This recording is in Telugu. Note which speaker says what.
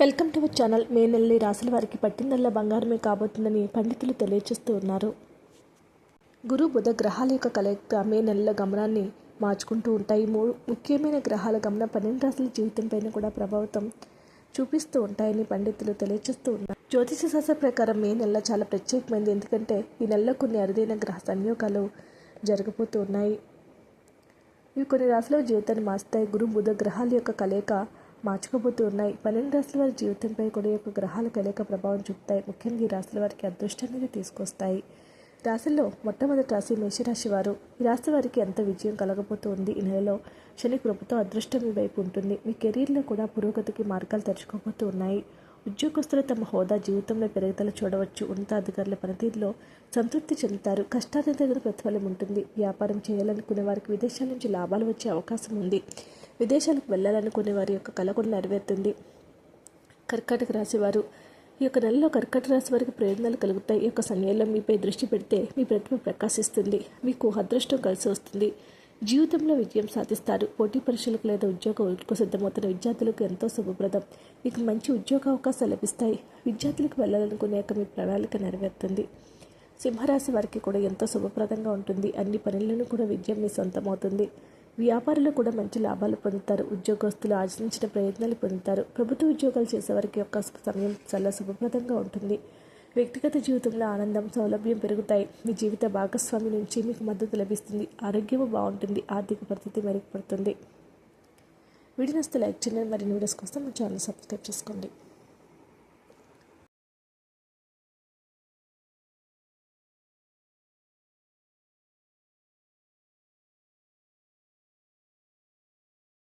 Speaker 1: Welcome to our channel. May నెలని రాసుల వారికి పట్టిందల్లా బంగారమే కాబోతుందని పండితులు తెలియజేస్తూ ఉన్నారు. గురు బుధ గ్రహాల యొక్క కలయిక మే నెలల గమనాన్ని మార్చుకుంటూ ఉంటాయి. మూడు ముఖ్యమైన గ్రహాల గమనం పన్నెండు రాసుల జీవితంపైన కూడా ప్రభావితం చూపిస్తూ ఉంటాయని పండితులు తెలియజేస్తూ ఉన్నారు. జ్యోతిష శాస్త్ర ప్రకారం మే నెల చాలా ప్రత్యేకమైనది ఎందుకంటే ఈ నెలలో కొన్ని అరుదైన గ్రహ సంయోగాలు జరగబోతూ ఉన్నాయి. ఇవి కొన్ని రాశుల జీవితాన్ని మార్చుతాయి. గురు బుధ గ్రహాల యొక్క కలయిక మార్చుకోబోతూ ఉన్నాయి పన్నెండు రాశుల వారి జీవితంపై కూడా యొక్క గ్రహాల కలయిక ప్రభావం చూపుతాయి. ముఖ్యంగా ఈ రాశుల వారికి అదృష్టాన్ని తీసుకొస్తాయి. రాశుల్లో మొట్టమొదటి రాశి మేషరాశి వారు. ఈ రాశి వారికి ఎంత విజయం కలగబోతుంది? ఈ నెలలో శని కృపతో అదృష్టం మీ వైపు ఉంటుంది. మీ కెరీర్లో కూడా పురోగతికి మార్గాలు తెరుచుకోబోతూ ఉన్నాయి ఉద్యోగస్తులు తమ హోదా జీవితంలో పెరుగుదల చూడవచ్చు. ఉన్నతాధికారుల పనితీరులో సంతృప్తి చెందుతారు. కష్టానికి తగిన ప్రతిఫలం ఉంటుంది. వ్యాపారం చేయాలనుకునే వారికి విదేశాల నుంచి లాభాలు వచ్చే అవకాశం ఉంది. విదేశాలకు వెళ్ళాలనుకునే వారి యొక్క కళ కూడా నెరవేరుతుంది. కర్కాటక రాశివారు ఈ యొక్క నెలలో కర్కట రాశి వారికి ప్రయోజనాలు కలుగుతాయి. ఈ యొక్క సమయంలో మీపై దృష్టి పెడితే మీ ప్రతిభ ప్రకాశిస్తుంది. మీకు అదృష్టం కలిసి వస్తుంది. జీవితంలో విజయం సాధిస్తారు. పోటీ పరీక్షలకు లేదా ఉద్యోగం సిద్ధమవుతున్న విద్యార్థులకు ఎంతో శుభప్రదం. మీకు మంచి ఉద్యోగ అవకాశాలు లభిస్తాయి. విద్యార్థులకు వెళ్ళాలనుకునే యొక్క మీ ప్రణాళిక నెరవేరుతుంది. సింహరాశి వారికి కూడా ఎంతో శుభప్రదంగా ఉంటుంది. అన్ని పనులను కూడా విజయం మీ సొంతమవుతుంది. వ్యాపారులు కూడా మంచి లాభాలు పొందుతారు. ఉద్యోగస్తులు ఆశించిన ప్రయత్నాలు పొందుతారు. ప్రభుత్వ ఉద్యోగాలు చేసేవారికి యొక్క సమయం చాలా శుభప్రదంగా ఉంటుంది. వ్యక్తిగత జీవితంలో ఆనందం సౌలభ్యం పెరుగుతాయి. మీ జీవిత భాగస్వామి నుంచి మీకు మద్దతు లభిస్తుంది. ఆరోగ్యము బాగుంటుంది. ఆర్థిక పరిస్థితి మెరుగుపడుతుంది. వీడియోస్ లైక్ చేయండి. మరిన్ని వీడియోస్ కోసం మా ఛానల్ సబ్స్క్రైబ్ చేసుకోండి.